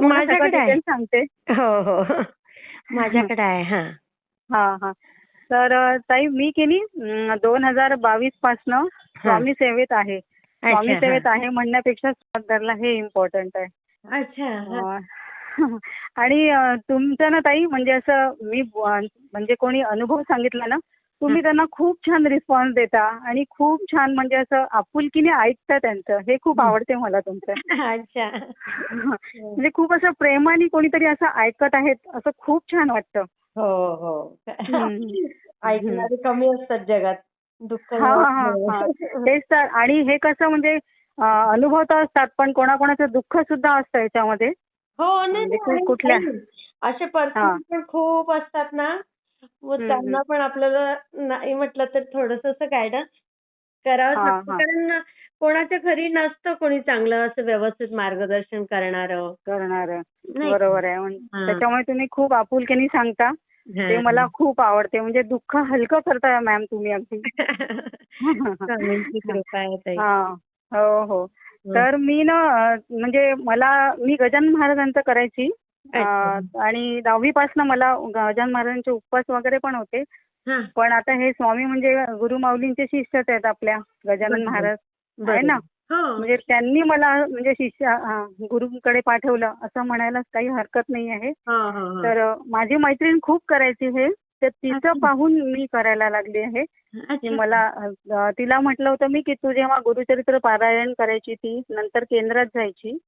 माझ्याकडे आहे. सांगते. हो हो. माझ्याकडे आहे हा. हा हा. तर ताई मी की नाही दोन हजार बावीस पासनं स्वामी सेवेत आहे. स्वामी सेवेत आहे म्हणण्यापेक्षा स्वागताला हे इम्पॉर्टंट आहे. अच्छा आणि तुमचं ना ताई म्हणजे असं मी म्हणजे कोणी अनुभव सांगितला ना तुम्ही त्यांना खूप छान रिस्पॉन्स देता आणि खूप छान म्हणजे असं आपुलकीने ऐकता त्यांचं. हे खूप आवडते मला तुमचं. अच्छा. म्हणजे खूप असं प्रेमाने कोणीतरी असं ऐकत आहेत असं खूप छान वाटतं. हो हो. ऐकणारे कमी असतात जगात. दुःख हा हा हा. तेच तर. आणि हे कसं म्हणजे अनुभव तर असतात पण कोणाकोणाचं दुःख सुद्धा असतं याच्यामध्ये. हो म्हणजे कुठल्या? असे हा. पर्सन पण खूप असतात ना. हम्म, त्यांना पण आपल्याला नाही म्हटलं तर थोडस गायडन्स करावंच हा, लागतं. हा. कारण कोणाच्या घरी नसतं कोणी चांगलं असं व्यवस्थित मार्गदर्शन करणारं. करणार. बरोबर आहे. हा. त्याच्यामुळे तुम्ही खूप आपुलकीने सांगता. ते मला खूप आवडते. म्हणजे दुःख हलकं करताय मॅम तुम्ही अगदी. स्वामींची कृपा आहे ताई. हा हो. हो. तर मी ना म्हणजे मला मी गजानन महाराजांचं करायची. आणि दहावीपासनं मला गजानन महाराजांचे उपवास वगैरे पण होते. पण आता हे स्वामी म्हणजे गुरु माऊलींचे शिष्यच आहेत आपल्या गजानन. महाराज आहे. ना हो म्हणजे त्यांनी मला म्हणजे शिष्य गुरुकडे पाठवलं असं म्हणायला काही हरकत नाही आहे हो, हो, हो. तर माझी मैत्रीण खूप करायची हे तर तिचं. पाहून मी करायला लागली आहे. मला तिला म्हटलं होतं मी की तू जेव्हा गुरुचरित्र पारायण करायची ती नंतर केंद्रात जायची.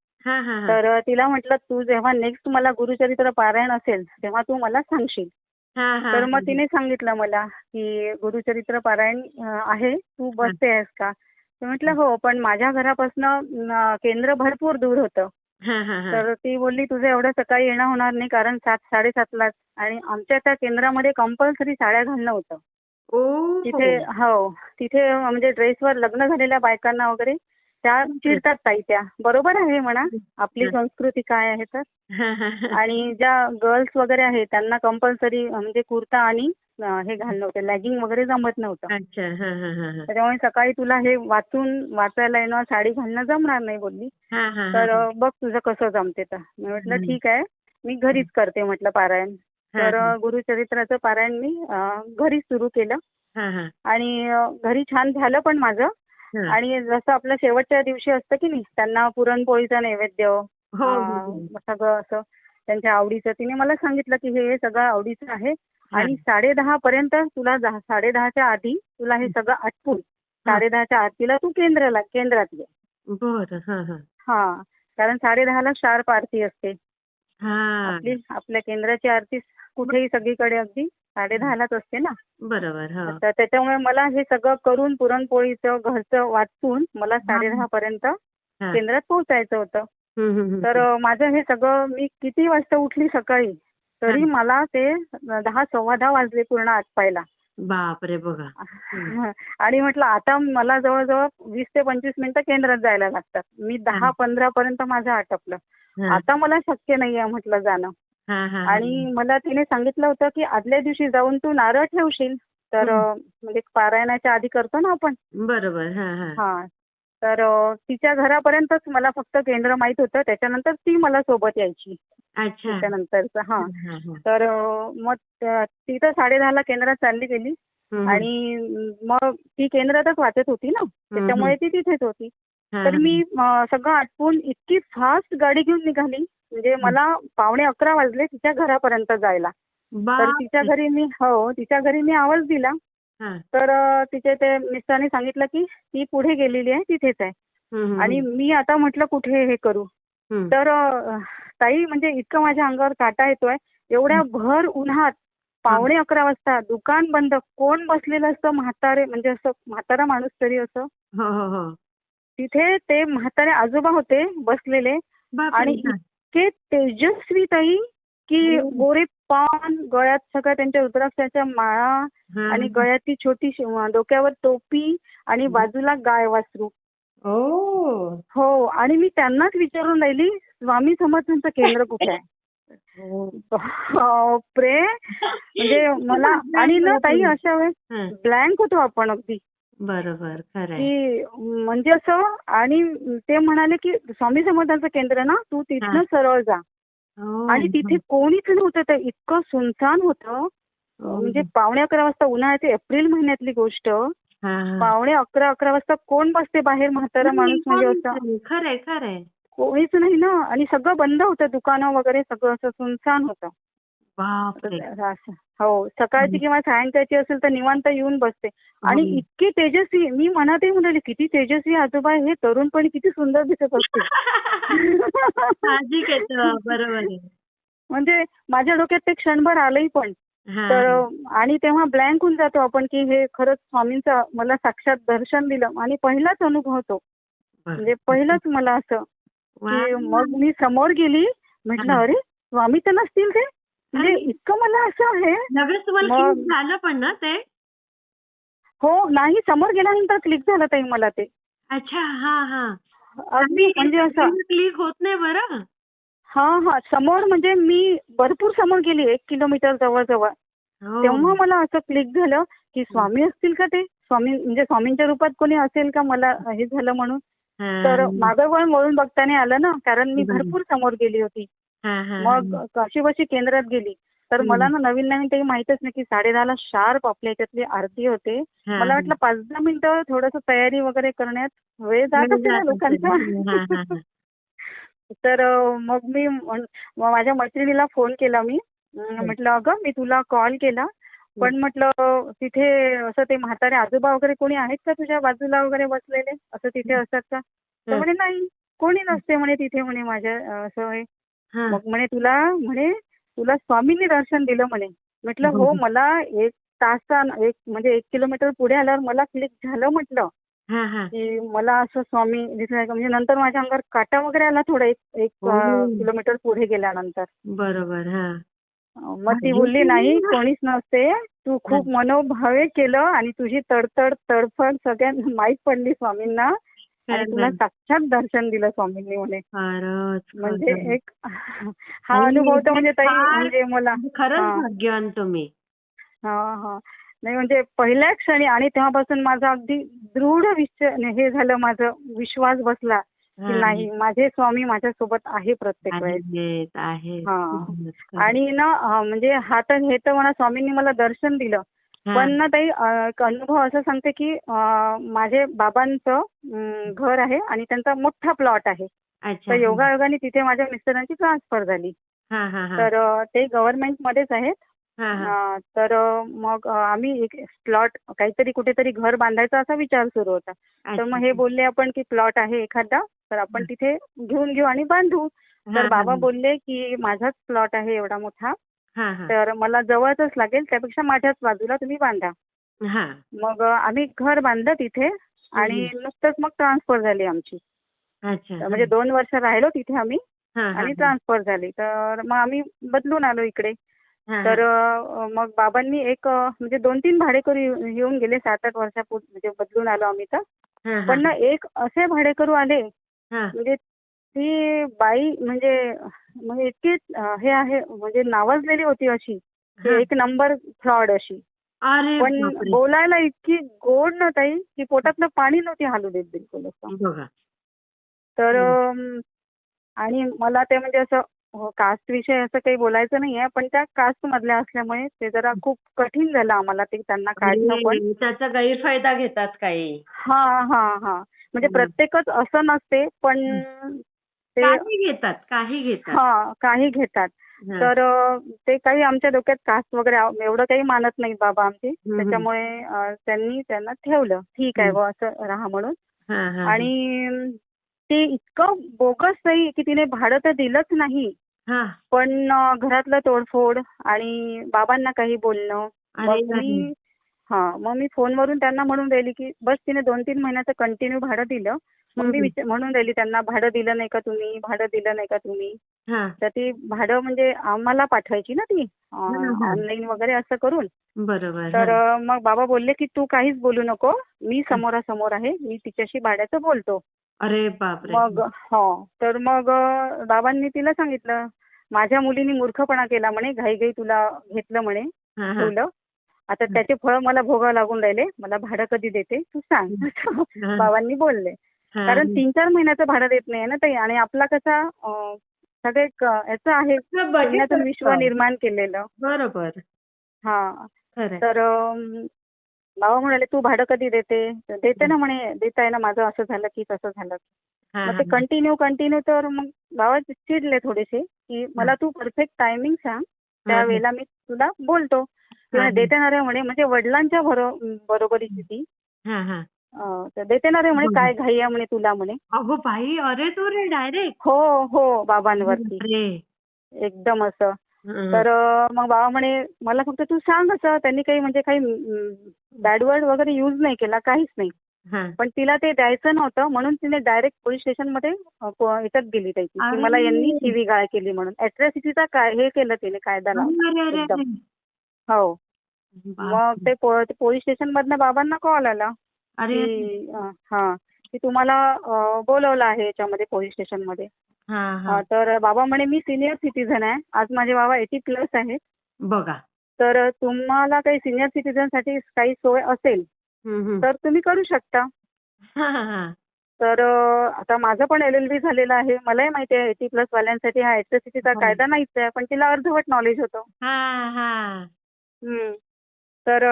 तर तिला म्हटलं तू जेव्हा नेक्स्ट मला गुरुचरित्र पारायण असेल तेव्हा तू मला सांगशील. हा, हा, तर मग. तिने सांगितलं मला की गुरुचरित्र पारायण आहे तू बसते आहेस का? तर म्हटलं हो. पण माझ्या घरापासून केंद्र भरपूर दूर होतं. हा, हा, हा. तर ती बोलली तुझं एवढं सकाळी येणं होणार नाही कारण सात साडेसातलाच आणि आमच्या त्या केंद्रामध्ये कंपल्सरी साड्या घालणं होतं. तिथे हो तिथे म्हणजे ड्रेसवर लग्न झालेल्या बायकांना वगैरे त्या चिडतात ताई त्या. बरोबर आहे म्हणा. आपली संस्कृती काय आहे तर. आणि ज्या गर्ल्स वगैरे आहेत त्यांना कंपल्सरी म्हणजे कुर्ता आणि हे घालणं होतं. लॅगिंग वगैरे जमत नव्हतं. अच्छा. हा, हा, हा, हा. त्याच्यामुळे सकाळी तुला हे वाचून वाचायला येणं साडी घालणं जमणार नाही बोलली. हा, हा, हा, तर बघ तुझं कसं जमते तर. मी म्हटलं. ठीक आहे. मी घरीच करते म्हटलं पारायण. तर गुरुचरित्राचं पारायण मी अं, घरीच सुरू केलं. हा, हा. आणि अं, घरी छान झालं पण माझं. आणि जसं आपलं शेवटच्या दिवशी असतं की नाही त्यांना पुरणपोळीचा नैवेद्य हो, हो, हो. सगळं असं त्यांच्या आवडीचं. तिने मला सांगितलं की हे सगळं आवडीचं आहे. आणि साडेदहा पर्यंत तुला दहा साडेदहाच्या आधी तुला हे सगळं आटपून साडेदहाच्या आरतीला तू केंद्राला केंद्रात ये. बरं हा, कारण साडेदहाला शार्प आरती असते. हा. आपली आपल्या केंद्राची आरती कुठेही सगळीकडे अगदी साडेदहालाच असते ना. बरोबर हो. तर त्याच्यामुळे मला हे सगळं करून पुरणपोळीचं घरचं वाचून मला साडेदहा पर्यंत हा. केंद्रात पोहोचायचं होतं. तर माझं हे सगळं मी किती वाजता उठली सकाळी? तरी. मला ते दहा सव्वा दहा वाजले पूर्ण आटपायला. बापरे बघा. आणि म्हटलं आता मला जवळजवळ वीस ते पंचवीस मिनिटं केंद्रात जायला लागतात. मी दहा. पंधरा पर्यंत माझं आटपलं. आता मला शक्य नाहीये म्हटलं जाणं. आणि मला तिने सांगितलं होतं की आदल्या दिवशी जाऊन तू नारळ ठेवशील. तर म्हणजे पारायणाच्या आधी करतो ना आपण. बरोबर हा हा. हा. तर तिच्या घरापर्यंतच मला फक्त केंद्र माहीत होतं. त्याच्यानंतर ती मला सोबत यायची. अच्छा. त्याच्यानंतरच हा. तर मग त- तर साडेदहाला केंद्रात चालली गेली. आणि मग ती केंद्रातच वाचत होती ना. त्याच्यामुळे ती तिथेच होती. तर मी सगळं आटपून इतकी फास्ट गाडी घेऊन निघाली. म्हणजे मला पावणे अकरा वाजले तिच्या घरापर्यंत जायला. तर. तिच्या घरी मी हो तिच्या घरी मी आवाज दिला. हा. तर तिचे ते मिस्टरांनी सांगितलं की ती पुढे गेलेली आहे तिथेच आहे. आणि मी आता म्हटलं कुठे हे करू. तर ताई म्हणजे इतकं माझ्या अंगावर काटा येतोय. एवढ्या भर उन्हात पावणे अकरा वाजता दुकान बंद कोण बसलेलं असतं म्हातारे म्हणजे असं म्हातारा माणूस तरी असं. हो हो हो. तिथे ते म्हातारे आजोबा होते बसलेले. आणि इतके तेजस्वी ताई की हो. गोरे पान गळ्यात सगळ्या त्यांच्या रुद्राक्षाच्या माळा. आणि गळ्यातली छोटी डोक्यावर टोपी आणि बाजूला गाय वासरू ओ हो आणि मी त्यांनाच विचारून राहिली स्वामी समर्थांचं केंद्र कुठे आहे हो. बापरे म्हणजे मला आणि ना ताई अशा वेळेस. ब्लँक होतो आपण अगदी बरोबर खरंय. की म्हणजे असं आणि ते म्हणाले की स्वामी समर्थांचं केंद्र ना तू तिथनं सरळ जा. हो. आणि तिथे कोणीच नव्हतं ते इतकं सुनसान होतं. हो. म्हणजे पावणे अकरा वाजता उन्हाळ्याची एप्रिल महिन्यातली गोष्ट. हा, हा. पावणे अकरा अकरा वाजता कोण बसते बाहेर म्हातारा माणूस म्हणजे असं? खरंय खरंय. कोणीच नाही ना. आणि सगळं बंद होतं दुकानं वगैरे सगळं असं सुनसान होतं. बापरे. हो सकाळची किंवा सायंकाळची असेल तर निवांत येऊन बसते आणि. इतके तेजस्वी मी मनातही म्हणाले किती तेजस्वी आजोबा आहे, हे तरुणपणी किती सुंदर दिसत असते साहजिक आहे तो, बरोबर आहे म्हणजे माझ्या डोक्यात ते क्षणभर आलंही पण हा. तर आणि तेव्हा ब्लँक होऊन जातो आपण की हे खरंच स्वामींचं मला साक्षात दर्शन दिलं आणि पहिलाच अनुभव तो बरं. म्हणजे पहिलंच मला असं वा. की मग मी समोर गेली म्हटलं हा. अरे स्वामी तर नसतील ते म्हणजे. इतकं मला असं आहे. लगेच तुम्हाला मग- click झालं पण ना ते? हो नाही समोर गेल्यानंतर क्लिक झालं ताई मला ते. अच्छा हा हा. अगदी म्हणजे असं क्लिक होत नाही बरं? हा हा समोर म्हणजे मी भरपूर समोर गेली एक किलोमीटर जवळजवळ. हो. तेव्हा मला असं क्लिक झालं की स्वामी असतील का ते? स्वामी म्हणजे स्वामींच्या रूपात कोणी असेल का मला हे झालं म्हणून? हा. तर मागं वळून वळून बघता नाही आलं ना कारण मी. भरपूर समोर गेली होती. मग कशी बशी केंद्रात गेली तर. मला ना नवीन नवीन काही माहितच नाही की साडेदहाला शार्प आपल्या याच्यातली आरती होते. मला वाटलं पाच दहा मिनिटं थोडस तयारी वगैरे करण्यात वेळ जात असेल लोकांचा. तर मग मी माझ्या मैत्रिणीला फोन केला मी. म्हटलं अगं मी तुला कॉल केला. पण म्हटलं तिथे असं ते म्हातारे आजोबा वगैरे कोणी आहेत का तुझ्या बाजूला वगैरे बसलेले? असं तिथे असतात का? तर म्हणे नाही कोणी नसते म्हणे तिथे म्हणे माझ्या असं आहे. मग म्हणे तुला म्हणे तुला स्वामींनी दर्शन दिलं म्हणे. म्हटलं हो. मला एक तासा एक म्हणजे एक किलोमीटर पुढे आल्यावर मला क्लिक झालं म्हटलं हा, हा. की मला असं स्वामी दिसलाय का? म्हणजे नंतर माझ्या अंगावर काटा वगैरे आला थोडा एक एक हो. किलोमीटर पुढे गेल्यानंतर. बरोबर हा. मग ती बोलली नाही कोणीच नसते तू खूप मनोभावे केलं आणि तुझी तडतड तडफड सगळ्यांना माहीत पडली स्वामींना. आणि तुला. साक्षात दर्शन दिलं स्वामींनी म्हणे म्हणजे. एक हा अनुभव तर म्हणजे ताई म्हणजे मला खरंच. भाग्यवान तुम्ही हा हा नाही म्हणजे पहिल्या क्षणी आणि तेव्हापासून माझा अगदी दृढ विश्व हे झालं माझं विश्वास बसला की. नाही माझे स्वामी माझ्यासोबत आहे प्रत्येक वेळेस हा. आणि ना म्हणजे हा तर हे तर मला स्वामींनी मला दर्शन दिलं. पण ना ताई एक अनुभव असं सांगते की माझे बाबांचं घर आहे आणि त्यांचा मोठा प्लॉट आहे. तर योगायोगाने तिथे माझ्या मिस्टरांची ट्रान्सफर झाली. हा हा हा. तर ते गव्हर्नमेंट मध्येच आहेत. हा हा. तर मग आम्ही एक प्लॉट काहीतरी कुठेतरी घर बांधायचा असा विचार सुरू होता. तर मग हे बोलले आपण की प्लॉट आहे एखादा तर आपण तिथे घेऊन घेऊ आणि बांधू. तर बाबा. बोलले की माझाच प्लॉट आहे एवढा मोठा. तर मला जवळच लागेल त्यापेक्षा माझ्याच बाजूला तुम्ही बांधा. मग आम्ही घर बांधलं तिथे आणि नुकतंच मग ट्रान्सफर झाली आमची. म्हणजे दोन वर्ष राहिलो तिथे आम्ही आणि. ट्रान्सफर झाली. तर मग आम्ही बदलून आलो इकडे. तर मग बाबांनी एक म्हणजे दोन तीन भाडेकरू येऊ- येऊन गेले सात आठ वर्षापूर्वी म्हणजे बदलून आलो आम्ही तर. पण ना एक असे भाडेकरू आले हा. म्हणजे ती बाई म्हणजे म्हणजे इतकी हे आहे म्हणजे नावाजलेली होती अशी. हा. एक नंबर फ्रॉड अशी. पण. बोलायला इतकी गोड न ताई की पोटातलं पाणी नव्हती हालू देत बिलकुल तर आणि मला ते म्हणजे असं कास्ट विषय असं काही बोलायचं नाहीये पण त्या कास्ट मधल्या असल्यामुळे ते जरा खूप कठीण झालं आम्हाला ते त्यांना काढणं पण. त्याचा गैरफायदा घेतात काही. हा हा हा. म्हणजे. प्रत्येकच असं नसते पण काही घेतात काही घेतात हा काही घेतात. तर ते काही आमच्या डोक्यात कास्ट वगैरे एवढं काही मानत नाही बाबा आमचे. त्याच्यामुळे त्यांनी त्यांना ठेवलं ठीक आहे. बुवा असं राहा म्हणून. आणि ते इतकं बोगस नाही की तिने भाडं तर दिलंच नाही हा. पण घरातलं तोडफोड आणि बाबांना काही बोलणं मी हा मग मी फोनवरून त्यांना म्हणून राहिली की बस तिने दोन तीन महिन्याचं कंटिन्यू भाडं दिलं. मग मी म्हणून राहिली त्यांना भाडं दिलं नाही का तुम्ही? भाडं दिलं नाही का तुम्ही? हा. तर ती भाडं म्हणजे आम्हाला पाठवायची ना ती. ऑनलाईन वगैरे असं करून. बरोबर तर हा. अ, मग बाबा बोलले की तू काहीच बोलू नको. मी समोरासमोर आहे. मी तिच्याशी भाड्याचं बोलतो. अरे बापरे. मग हो. तर मग अ, बाबांनी तिला सांगितलं माझ्या मुलीने मूर्खपणा केला म्हणे घाई घाई तुला घेतलं म्हणे हा, हा. ठेवलं. आता त्याचे फळ मला भोगावं लागून राहिले. मला भाडं कधी देते? तू सांग. बाबांनी बोलले. कारण तीन चार महिन्याचं भाडं देत नाही ना ताई. आणि आपला कसा सगळे याचं आहे विश्व. निर्माण केलेलं. बरोबर. हा. तर बाबा म्हणाले तू भाडं कधी देते? देते ना म्हणे. देताय ना माझं असं झालं की तसं झालं. हा, मग ते. कंटिन्यू कंटिन्यू तर मग बाबा चिडले थोडेसे की मला तू परफेक्ट टायमिंग सांग. त्यावेळेला मी तुला बोलतो. ती म्हणे, हा. देते ना रे म्हणे म्हणजे वडिलांच्या बरो बरोबरीची ती. हा हा. अं, तर देते ना. रे म्हणे बरोबर. काय घाई आहे म्हणे तुला म्हणे. अगो बाई अरे तू रे डायरेक्ट हो हो बाबांवरती. एकदम असं. हं. तर मग बाबा म्हणे मला फक्त तू सांग असं. त्यांनी काही म्हणजे काही बॅड वर्ड वगैरे युज नाही केला काहीच नाही. हा. पण तिला ते द्यायचं नव्हतं म्हणून तिने डायरेक्ट पोलीस स्टेशनमध्ये अं, प- ह्याच्यात गेली त्याची. मला यांनी शिवीगाळ केली म्हणून. अॅट्रॉसिटीचा काय हे केलं तिने कायदा हो. मग ते पोलीस स्टेशन मधनं बाबांना कॉल आला. अरे. की हा की तुम्हाला बोलवलं आहे याच्यामध्ये पोलीस स्टेशनमध्ये हा अं, तर बाबा म्हणे मी सिनियर सिटीझन आहे. आज माझे बाबा एटी प्लस आहेत. बघा. तर तुम्हाला काही सिनियर सिटीझनसाठी काही सोय असेल. तर तुम्ही करू शकता. तर आता माझं पण एल एल बी झालेलं आहे. मलाही माहिती आहे एटी प्लस वाल्यांसाठी हा एट्रॉसिटीचा हो. कायदा नाहीच आहे पण तिला अर्धवट नॉलेज होतं. तर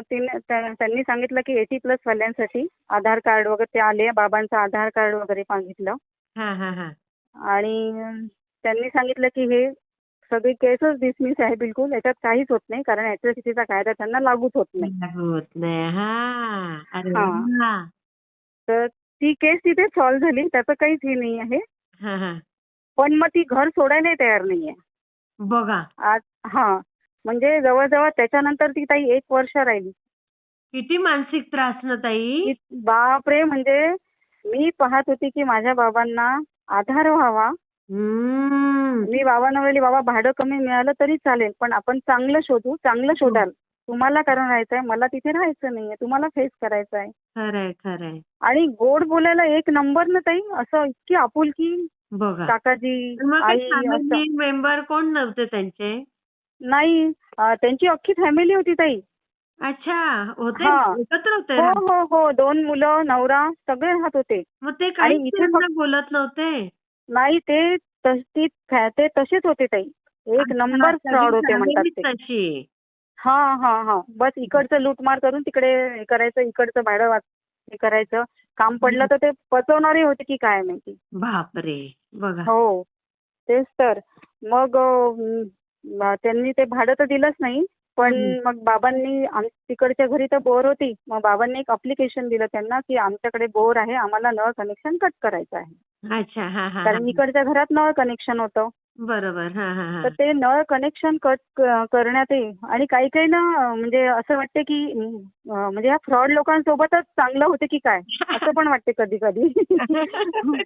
तिने त्या- त्यांनी सांगितलं की एटी प्लस वाल्यांसाठी आधार कार्ड वगैरे ते आले बाबांचं आधार कार्ड वगैरे मागितलं हा, हा, हा. आणि त्यांनी सांगितलं की हे सगळी केसच डिसमिस आहे बिलकुल याच्यात काहीच होत नाही कारण ॲट्रॉसिटीचा कायदा त्यांना लागूच होत नाही. तर ती केस तिथे सॉल्व्ह झाली त्याचं काहीच हे नाही आहे. पण मग ती घर सोडायला तयार नाहीये. बघा. आज हा. म्हणजे जवळजवळ त्याच्यानंतर ती ताई एक वर्ष राहिली. किती मानसिक त्रास ना ताई? बापरे म्हणजे मी पाहत होती की माझ्या बाबांना आधार व्हावा. हम्म. मी बाबांना म्हणली बाबा भाडं कमी मिळालं तरी चालेल पण आपण चांगलं शोधू चांगलं शोधाल. तुम्हाला कारण राहायचंय मला तिथे राहायचं नाहीये तुम्हाला फेस करायचं आहे खरंय खरंय. आणि गोड बोलायला एक नंबर ना ताई असं इतकी आपुलकी. बघा. काकाजी मग आई काही असं. फॅमिली मेंबर कोण नव्हते त्यांचे? नाही त्यांची अख्खी फॅमिली होती ताई. अच्छा होते? हा. एकत्र होते? हो? हो हो. दोन मुलं नवरा सगळे राहत होते. मग ते काही आणि इथे त्यांना बोलत नव्हते? नाही ते तस- ती फॅ- ते तसेच होते ताई. एक नंबर फ्रॉड होते म्हणतात ते. तशी. हा हा हा. बस इकडचं लूटमार करून तिकडे हे करायचं इकडचं भाडं वाच हे करायचं. काम पडलं तर ते पचवणारे होते की काय माहिती. बापरे बघा. हो तेच तर. मग अं, त्यांनी ते भाडं तर दिलंच नाही पण. मग बाबांनी आम तिकडच्या घरी तर बोर होती मग बाबांनी एक अप्लिकेशन दिलं त्यांना की आमच्याकडे बोर आहे आम्हाला नळ कनेक्शन कट करायचं आहे. अच्छा हा हा कारण. इकडच्या घरात नळ कनेक्शन होतं. बरोबर हा हा हा. तर ते नळ कनेक्शन कट करण्यात येईल. आणि काही काही ना म्हणजे असं वाटते की म्हणजे ह्या फ्रॉड लोकांसोबतच चांगलं होते की काय असं पण वाटते कधी कधी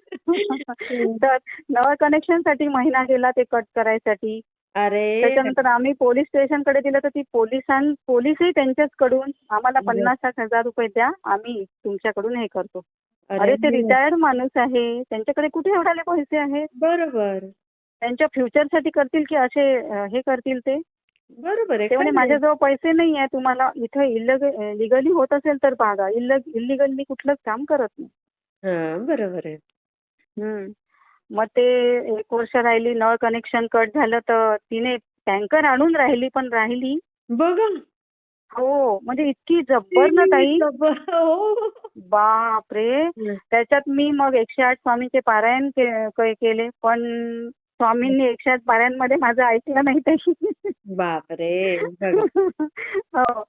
तर नळ कनेक्शनसाठी महिना गेला ते कट करायसाठी. अरे. त्याच्यानंतर आम्ही पोलीस स्टेशनकडे दिलं तर ती पोलिसां पोलीसही त्यांच्याचकडून आम्हाला पन्नास साठ हजार रुपये द्या आम्ही तुमच्याकडून हे करतो. अरे ते रिटायर्ड माणूस आहे. त्यांच्याकडे कुठे एवढाले पैसे आहेत? बरोबर. त्यांच्या फ्युचरसाठी करतील की असे हे करतील ते? बरोबर आहे ते म्हणे. माझ्याजवळ पैसे नाही आहे तुम्हाला इथं इलग लिगली होत असेल तर पाहा इलग इलिगली कुठलंच काम करत नाही. बरोबर आहे. मग ते एक वर्ष राहिली नळ कनेक्शन कट झालं तर तिने टँकर आणून राहिली पण राहिली. बघा. हो म्हणजे इतकी जब्बर ना ताई. बापरे. त्याच्यात मी मग एकशे आठ स्वामींचे पारायण के- केले पण स्वामींनी एकशे आठ पारायणमध्ये माझं ऐकलं नाही ताई बापरे. हो.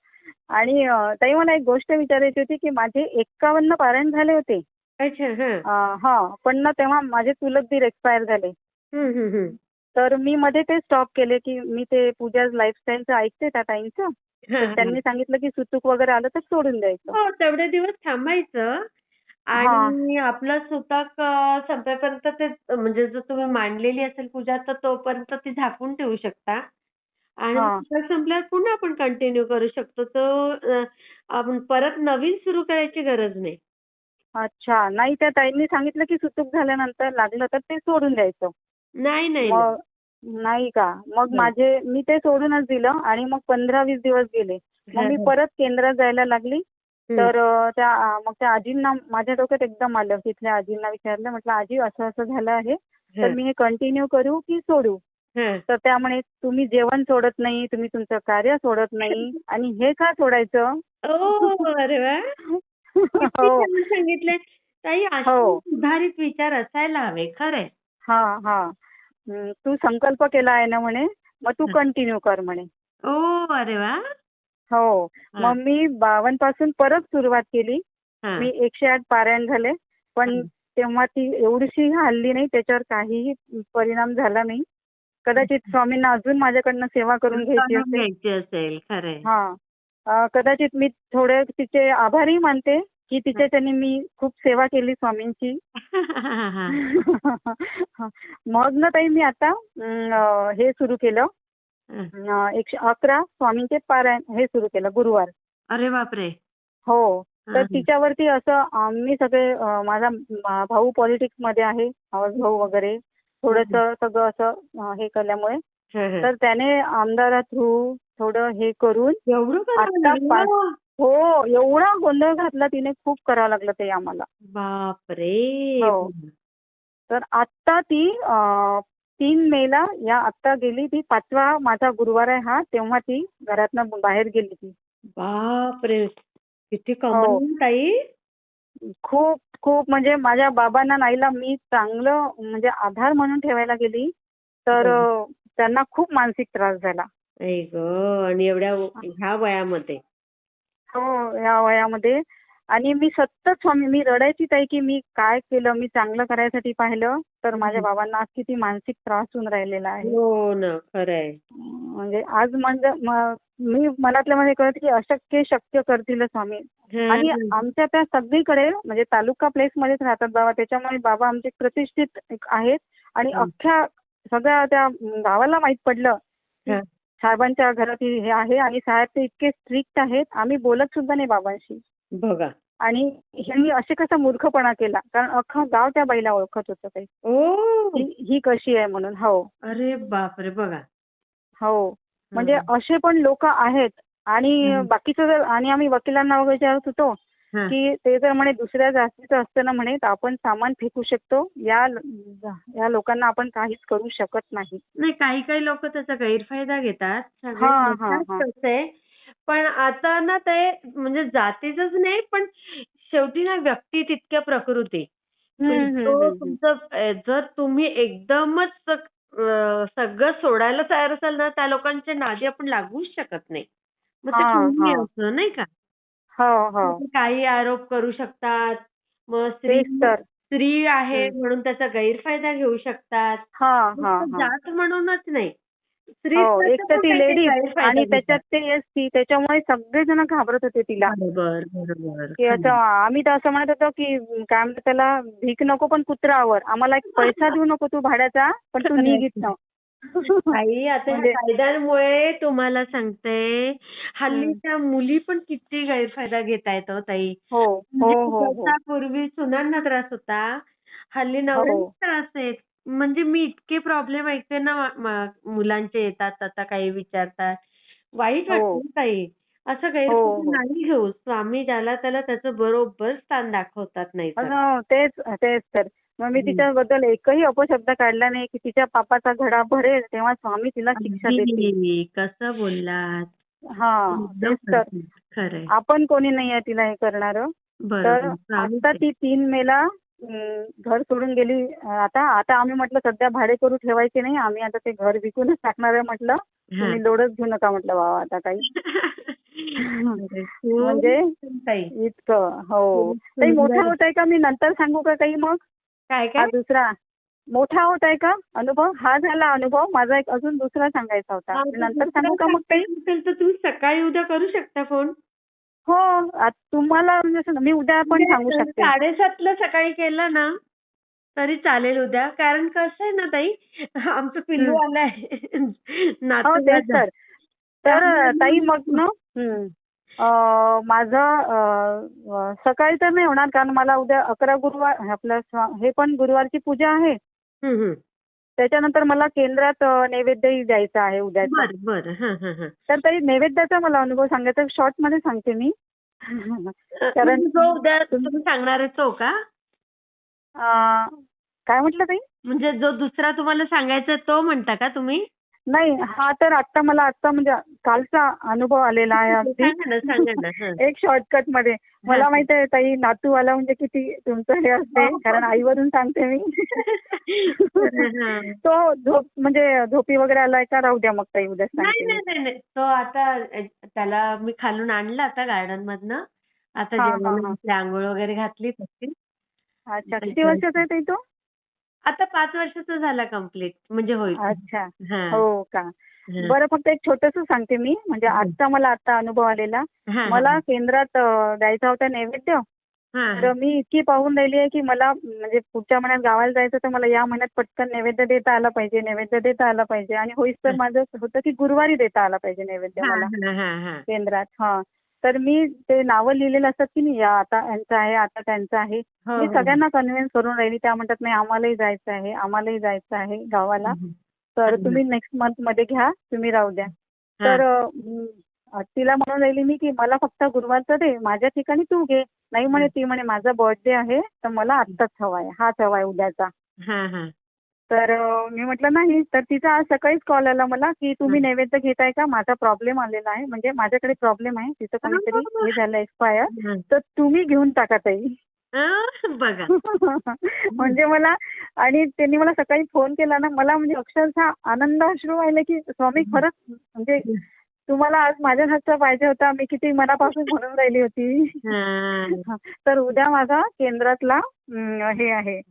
आणि ताई मला एक गोष्ट विचारायची होती की माझे एक्कावन्न पारायण झाले होते. अच्छा हा. हा पण ना तेव्हा माझे चुलत दीर एक्सपायर झाले. हम्म, हम्म, हम्म. तर मी मध्ये ते स्टॉप केले की मी ते पूजा लाईफस्टाईलचं ऐकते त्या हा, हा. त्यांनी सांगितलं की सुतूक वगैरे आलं तर सोडून द्यायचं. हो तेवढे दिवस थांबायचं. आणि आपलं सुतक अं, संपेपर्यंत ते म्हणजे जर तुम्ही मांडलेली असेल पूजा तर तोपर्यंत ती झाकून ठेवू शकता. आणि हा. सुतक संपल्यावर पुन्हा आपण कंटिन्यू करू शकतो. तो अं, आपण परत नवीन सुरू करायची गरज नाही. अच्छा. नाही त्या ताईंनी सांगितलं की सुतूक झाल्यानंतर लागलं तर ते सोडून द्यायचं. नाही नाही. मग नाही का? मग. माझे मी ते सोडूनच दिलं आणि मग पंधरा वीस दिवस गेले. मग मी. परत केंद्रात जायला लागली. तर त्या मग त्या आजींना माझ्या डोक्यात एकदम आलं. तिथल्या आजींना विचारलं म्हटलं आजी असं असं झालं आहे. तर मी हे कंटिन्यू करू की सोडू. तर त्यामुळे तुम्ही जेवण सोडत नाही तुम्ही तुमचं कार्य सोडत नाही. आणि हे का सोडायचं? अरे वा. सांगितलंय ताई असे हो. सुधारित विचार असायला हवे खरंय. हा हा. तू संकल्प केला आहे ना म्हणे मग तू हं. कंटिन्यू कर म्हणे. ओ अरे वा! हो. हा. मग मी बावनपासून परत सुरुवात केली. हा. मी एकशे आठ पारायण झाले पण हं. तेव्हा ती एवढीशी हल्ली नाही त्याच्यावर काहीही परिणाम झाला नाही. कदाचित स्वामींना अजून माझ्याकडनं सेवा करून घ्यायची असेल. हा. कदाचित मी थोडे तिचे आभारी मानते की तिच्या त्यांनी मी खूप सेवा केली स्वामींची. मग ना ताई मी आता हे सुरू केलं. एकशे अकरा स्वामींचे पारायण हे सुरू केलं गुरुवार. अरे बापरे. हो. तर. तिच्यावरती असं आम्ही सगळे माझा मा- भाऊ पॉलिटिक्समध्ये आहे आवाज भाऊ वगैरे. थोडस सगळं असं हे केल्यामुळे. तर त्याने आमदारा थ्रू थोडं हे करून आता हो एवढा गोंधळ घातला तिने खूप करावं लागलं ते आम्हाला. बापरे! हो. तर आत्ता ती तीन मेला या आत्ता गेली ती पाचवा माझा गुरुवार आहे हा तेव्हा ती घरातनं बाहेर गेली ती. बापरे! किती हो. ताई. खूप खूप म्हणजे माझ्या बाबांना नाईला मी चांगलं म्हणजे आधार म्हणून ठेवायला गेली. तर त्यांना खूप मानसिक त्रास झाला. आई ग आणि एवढ्या ह्या वयामध्ये? हो या वयामध्ये. आणि मी सतत स्वामी मी रडायची ताई की मी काय केलं मी चांगलं करायसाठी पाहिलं तर माझ्या. बाबांना आज किती मानसिक त्रास होऊन राहिलेला आहे. हो ना खरंय. म्हणजे आज म्हणजे म- मी मनातल्या मध्ये कळत की अशक्य शक्य करतील स्वामी. आणि. आमच्या त्या सगळीकडे म्हणजे तालुका प्लेस मध्येच राहतात बाबा. त्याच्यामुळे बाबा आमचे प्रतिष्ठित एक आहेत. आणि हं. अख्ख्या सगळ्या त्या गावाला माहीत पडलं की. साहेबांच्या घरात हे आहे आणि साहेब ते इतके स्ट्रिक्ट आहेत आम्ही बोलत सुद्धा नाही बाबांशी बघा आणि ह्यांनी असे कसा मूर्खपणा केला कारण अख्खं गाव त्या बाईला ओळखत होतं काही ही ही कशी आहे म्हणून हो अरे बापरे बघा हो म्हणजे. असे पण लोक आहेत आणि. बाकीचं जर आणि आम्ही वकिलांना वगैरे विचारत होतो. की ते जर म्हणे दुसऱ्या जास्तीचं असतं ना म्हणे तर आपण सामान फेकू शकतो. या या लोकांना आपण काहीच करू शकत नाही. नाही काही काही लोक त्याचा गैरफायदा घेतात. हा, हा, हा. पण आता ना ते म्हणजे जातीचंच नाही पण शेवटी ना व्यक्ती तितक्या प्रकृती. अ, जर तुम्ही एकदमच सगळं सोडायला तयार असाल ना त्या लोकांच्या नादी आपण लागूच शकत नाही. मग ते. असं नाही का? हो हो. काही आरोप करू शकतात. मग स्त्री तेच तर. स्त्री आहे. म्हणून त्याचा गैरफायदा घेऊ शकतात. हा हा फक्त हा. जात म्हणूनच नाही. स्त्री हो एक तर ती लेडीज आणि त्याच्यात ते ते एसटी त्याच्यामुळे सगळेजण घाबरत होते तिला. बरोबर बरोबर. की असं आम्ही तर असं म्हणत होतो की काय म्हणतात त्याला भीक नको पण कुत्रा आवर आम्हाला एक पैसा देऊ नको तू भाड्याचा पण तू निघित न आई आता ह्या म्हणजे- कायद्यांमुळे तुम्हाला सांगते हल्लीच्या मुली पण किती गैरफायदा घेत आहेत हो ताई हो म्हणजे हो हो जसा पूर्वी सुनांना त्रास होता हल्ली. नवऱ्यांना त्रास आहेत म्हणजे मी इतके प्रॉब्लेम ऐकते ना मुलांचे येतात आता काही विचारतात वाईट. वाटतं ताई असं हो. नाही घेऊ स्वामी ज्याला त्याला त्याचं बरोबर स्थान दाखवतात नाही तर. हो, तेच तेच तर मग मी. तिच्याबद्दल एकही अपशब्द काढला नाही की तिच्या पापाचा घडा भरेल तेव्हा स्वामी तिला शिक्षा देतील. कसं बोललात? हा तर. आपण कोणी नाही आहे तिला हे करणार. तर आता. ती तीन मेला घर सोडून गेली. आता आता आम्ही म्हटलं सध्या भाडे करू ठेवायचे नाही. आम्ही आता ते घर विकूनच टाकणार आहे म्हटलं. तुम्ही लोडच घेऊ नका म्हटलं बाबा आता काही. म्हणजे. इतकं हो. काही मोठा. होत आहे का? मी नंतर सांगू का काही मग? काय हा काय दुसरा. मोठा होत आहे का अनुभव. हा झाला अनुभव. माझा एक अजून दुसरा सांगायचा होता. हा, नंतर सांगू का मग काही असेल तर तुम्ही सकाळी उद्या करू शकता फोन हो आ- तुम्हाला म्हणजे असं ना, मी उद्या पण सांगू शकते. साडेसातला सकाळी केलं ना तरी चालेल उद्या. कारण कसं आहे ना ताई आमचं पिल्लू हम्म. आलंय. नातू हो तेच माझा. तर. तर ताई मग- मग ना? हं. माझं सकाळी तर नाही होणार कारण मला उद्या अकरा गुरुवार आपलं हे पण गुरुवारची पूजा आहे. त्याच्यानंतर मला केंद्रात नैवेद्यही द्यायचा आहे उद्याचा बरं बरं. हं, हं, हं. तर ताई नैवेद्याचा मला अनुभव सांगायचा शॉर्टमध्ये सांगते मी. कारण उद्या तुम्ही सांगणार तो का? काय म्हटलं ताई? म्हणजे जो दुसरा तुम्हाला सांगायचा तो म्हणता का तुम्ही? नाही हा तर आता मला आता म्हणजे कालचा अनुभव आलेला आहे अगदी हं. एक शॉर्टकटमध्ये मला माहीत आहे ताई नातूवाला म्हणजे किती तुमचं हे असते हो. कारण आईवरून सांगते मी हं. तो झोप म्हणजे झोपी वगैरे आलाय का राहू द्या मग ताई उद्या सांगते नाही मी. नाही नाही. तो आता त्याला मी खालून आणला आता गार्डन मधनं आता हा, हा, हा. आंघोळ वगैरे घातली अच्छा किती वर्षाचा आहे ताई तो आता पाच वर्षाचा झाला कंप्लीट म्हणजे होईल. अच्छा. हा. का. बरं फक्त एक छोटस सांगते मी. म्हणजे. आजचा मला आता अनुभव आलेला. मला केंद्रात द्यायचा होता नैवेद्य. हा, तर मी इतकी पाहून राहिली आहे की मला म्हणजे पुढच्या महिन्यात गावाला जायचं तर मला या महिन्यात पटकन नैवेद्य देता आला पाहिजे नैवेद्य देता आला पाहिजे. आणि होईस तर हं. माझं होतं की गुरुवारी देता आला पाहिजे नैवेद्य मला. केंद्रात. हा. तर मी ते नावं लिहिलेलं असतात की नाही या आता यांचं आहे आता त्यांचं आहे मी. सगळ्यांना कन्व्हिन्स करून राहिली त्या म्हणतात नाही आम्हालाही जायचं आहे आम्हालाही जायचं आहे गावाला. तर. तुम्ही नेक्स्ट मंथमध्ये घ्या तुम्ही राहू द्या. तर तिला म्हणून राहिली मी की मला फक्त गुरुवारचं दे माझ्या ठिकाणी तू घे नाही म्हणे ती म्हणे माझा बर्थडे आहे तर मला आत्ताच हवा आहे हाच हवा आहे उद्याचा. तर मी म्हटलं नाही. तर तिचा आज सकाळीच कॉल आला मला की तुम्ही. नैवेद्य घेताय का? माझा प्रॉब्लेम आलेला आहे. म्हणजे माझ्याकडे प्रॉब्लेम आहे. तिचं कोणीतरी हे झालं एक्सपायर. तर तुम्ही घेऊन टाका ताई. बघा. म्हणजे मला आणि त्यांनी मला सकाळी फोन केला ना मला म्हणजे अक्षरशः आनंद अश्रू व्हायला की स्वामी खरंच म्हणजे तुम्हाला आज माझ्या हातचा पाहिजे होता. मी किती मनापासून म्हणून राहिली होती. हा. तर उद्या माझा केंद्रातला हे आहे.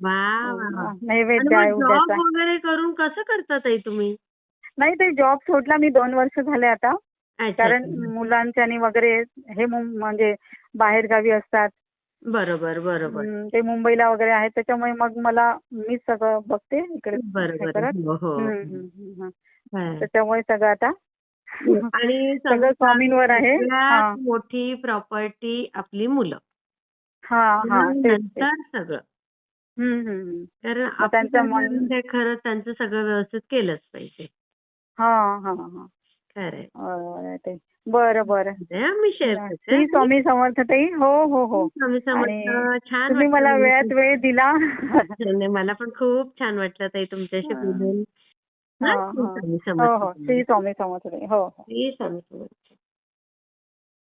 नैवेद्य आहे उद्याचा. जॉब वगैरे करून कसं करता ताई तुम्ही? नाही ते जॉब सोडला मी दोन वर्ष झाले आता. कारण. मुलांच्यानी वगैरे हे मुं- म्हणजे बाहेर गावी असतात. बरोबर बरोबर. ते मुंबईला वगैरे आहेत. त्याच्यामुळे मग मला मीच सगळं बघते इकडे करत. हो हो. त्याच्यामुळे सगळं आता आणि सगळं स्वामींवर आहे. सगळ्यात मोठी प्रॉपर्टी आपली मुलं. हा हा. तेच. नंतर सगळं. हं, हं, हं. कारण मग त्यांचं आपल्या मन- खरं त्यांचं सगळं व्यवस्थित केलंच पाहिजे. हा हा हा. खरंय. बरोबर आहे ते. बरं बरं. मी शेअर करते. श्री स्वामी समर्थ ताई. हो हो हो. स्वामी समर्थ छान तुम्ही मला वेळात वेळ दिला. मला पण खूप छान वाटलं ताई तुमच्याशी. बोलून. हा, हा, श्री हा. स्वामी हो हो समर्थ श्री स्वामी समर्थ ताई हो हो श्री स्वामी समर्थ